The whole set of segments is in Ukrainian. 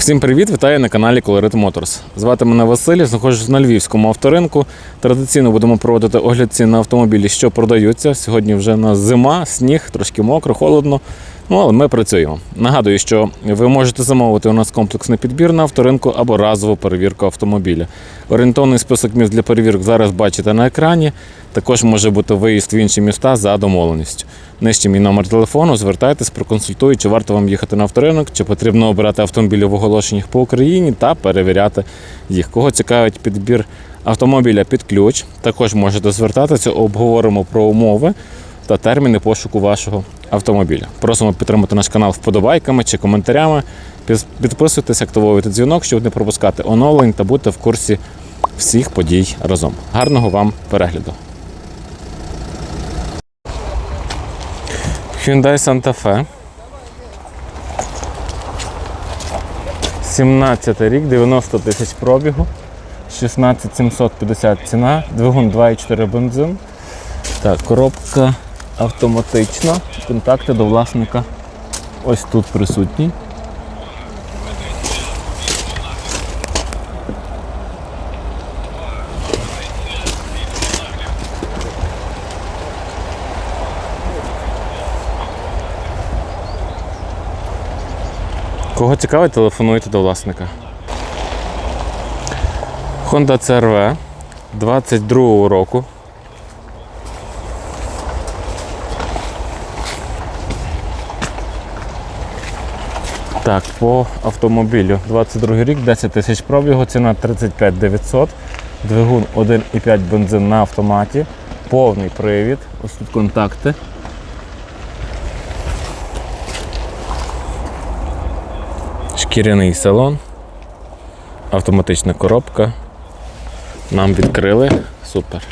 Всім привіт, вітаю на каналі Colorit Motors. Звати мене Василь, знаходжусь на львівському авторинку. Традиційно будемо проводити огляд цін на автомобілі, що продаються. Сьогодні вже на зима, сніг, трошки мокро, холодно. Ну, але ми працюємо. Нагадую, що ви можете замовити у нас комплексний підбір на авторинку або разову перевірку автомобіля. Орієнтовний список міст для перевірок зараз бачите на екрані. Також може бути виїзд в інші міста за домовленістю. Нижче мій номер телефону, звертайтесь, проконсультую, чи варто вам їхати на авторинок, чи потрібно обирати автомобілі в оголошеннях по Україні та перевіряти їх. Кого цікавить підбір автомобіля під ключ, також можете звертатися, обговоримо про умови та терміни пошуку вашого автомобіля. Просимо підтримати наш канал вподобайками чи коментарями. Підписуйтесь, активовуйте дзвінок, щоб не пропускати оновлень та бути в курсі всіх подій разом. Гарного вам перегляду! Hyundai Santa Fe. 17 рік, 90 тисяч пробігу, 16750 ціна, двигун 2,4 бензин. Так, коробка автоматична. Контакти до власника ось тут присутні. Кого цікавить, телефонуйте до власника. Honda CRV 22 року. Так, по автомобілю 22 рік, 10 тисяч пробігу, ціна 35 900, двигун 1,5 бензин на автоматі, повний привід, ось тут контакти. Шкіряний салон, автоматична коробка. Нам відкрили. Супер.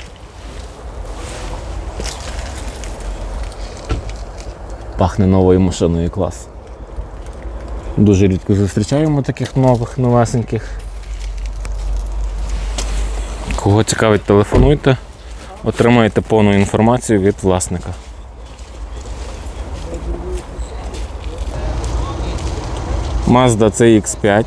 Пахне новою машиною клас. Дуже рідко зустрічаємо таких нових, новесеньких. Кого цікавить, телефонуйте, отримаєте повну інформацію від власника. Mazda CX5.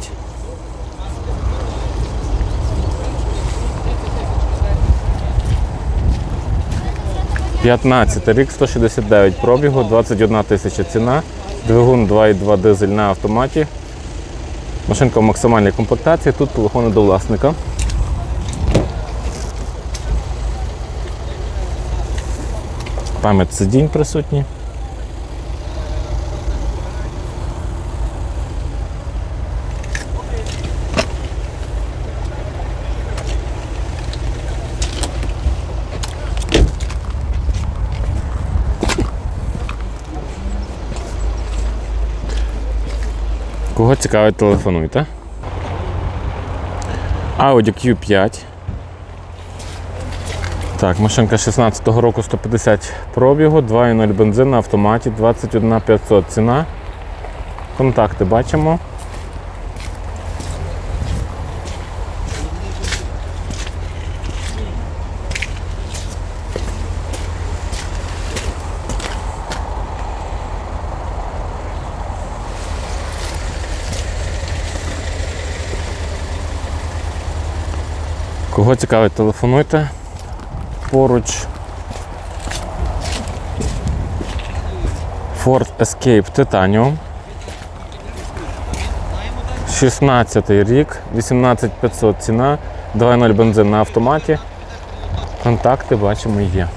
П'ятнадцятий рік, 169 пробігу, 21 тисяча ціна, двигун 2,2 дизель на автоматі. Машинка в максимальній комплектації, тут телефони до власника. Пам'ять сидінь присутні. Кого цікавить, телефонуйте. Audi Q5. Так, машинка 16-го року 150 пробігу, 2,0 бензин на автоматі, 21 500 ціна. Контакти бачимо. Кого цікавить, телефонуйте. Поруч Ford Escape Titanium. 16 рік, 18500 ціна, 2.0 бензин на автоматі. Контакти бачимо є.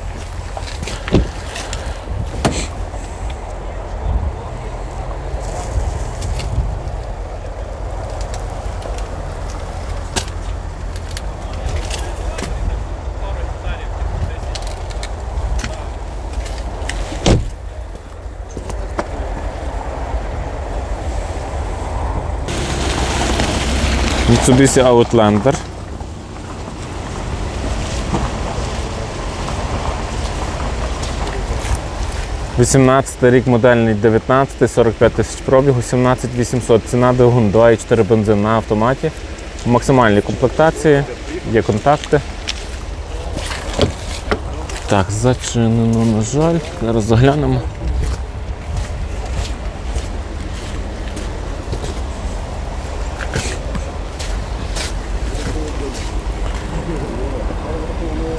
Mitsubishi Outlander. Вісімнадцятий рік модельний 19, 45 тисяч пробігу, 17 800 ціна двигун 2,4 бензин на автоматі. В максимальній комплектації, є контакти. Так, зачинено, на жаль. Зараз заглянемо.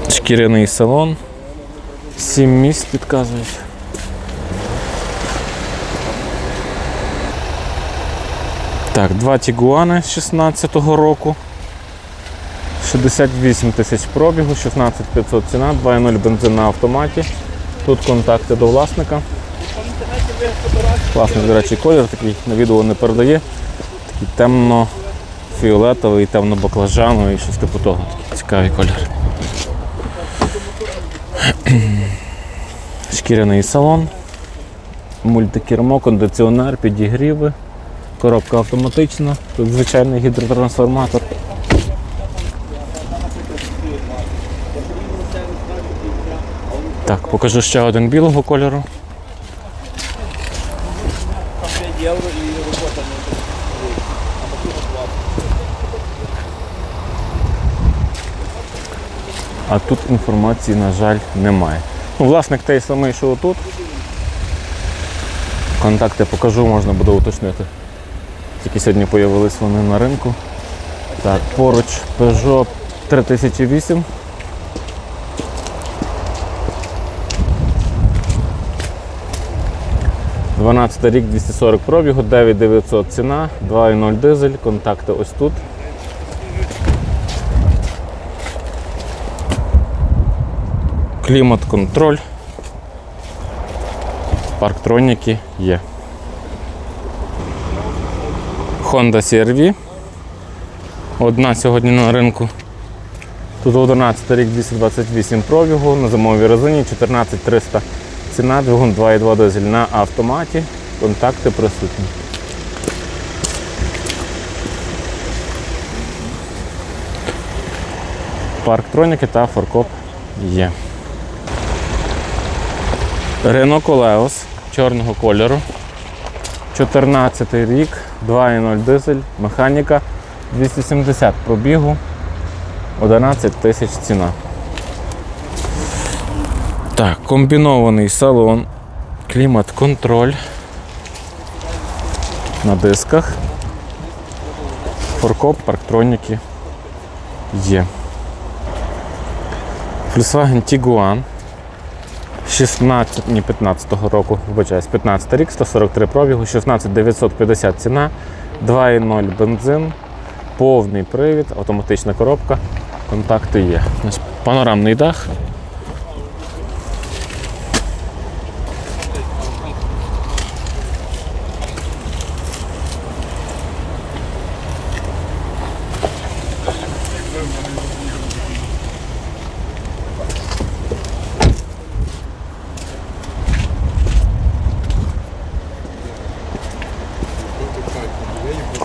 Шкіряний салон. Сім місць підказують. Так, два Тігуани з 16-го року. 68 тисяч пробігу, 16 500 ціна, 2.0 бензин на автоматі. Тут контакти до власника. Класний, до речі, колір такий на відео не передає. Такий темно-фіолетовий, темно-баклажановий, щось типу того. Цікавий колір. Шкіряний салон, мультикермо, кондиціонер, підігріви, коробка автоматична, тут звичайний гідротрансформатор. Так, покажу ще один білого кольору. А тут інформації, на жаль, немає. Ну, власник той самий, що тут. Контакти покажу, можна буде уточнити. Тільки сьогодні з'явились вони на ринку. Так, поруч Peugeot 3008. Дванадцятий рік 240 пробігу, 9900 ціна, 2.0 дизель, контакти ось тут. Клімат-контроль. Парктроніки є. Honda CR-V. Одна сьогодні на ринку. Тут 11 рік 228 пробігу, на зимовій резині 14300 ціна, двигун 2.2 дизель на автоматі, контакти присутні. Парктроніки та форкоп є. Renault Koleos чорного кольору. 14 рік, 2.0 дизель, механіка, 270 пробігу, 11 тисяч ціна. Так, комбінований салон, клімат-контроль на дисках, форкоп, парктроніки є. Volkswagen Tiguan 16, ні, 15-го року, вибачаюсь, 15 рік, 143 пробігу, 16 950 ціна, 2.0 бензин, повний привід, автоматична коробка, контакти є. Панорамний дах.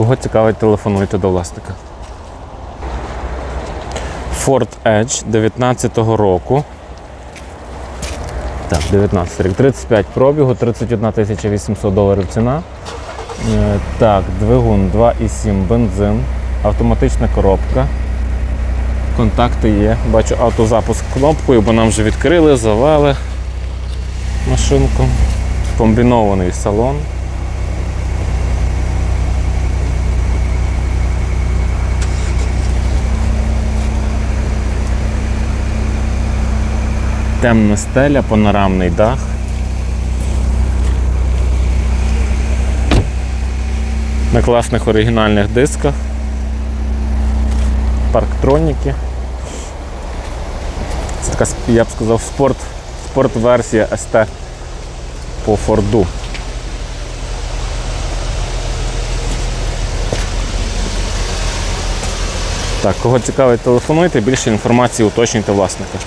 Кого цікавить, телефонуйте до власника. Ford Edge 19-го року. Так, 19 рік. 35 пробігу, 31 800 доларів ціна. Е, Так, двигун 2,7 бензин, автоматична коробка. Контакти є. Бачу автозапуск кнопкою, бо нам вже відкрили, завели машинку. Комбінований салон. Темна стеля, панорамний дах. На класних оригінальних дисках. Парктроніки. Це така, я б сказав, спорт, спорт-версія ST по Форду. Так, кого цікавить, телефонуйте, більше інформації уточнюйте власника.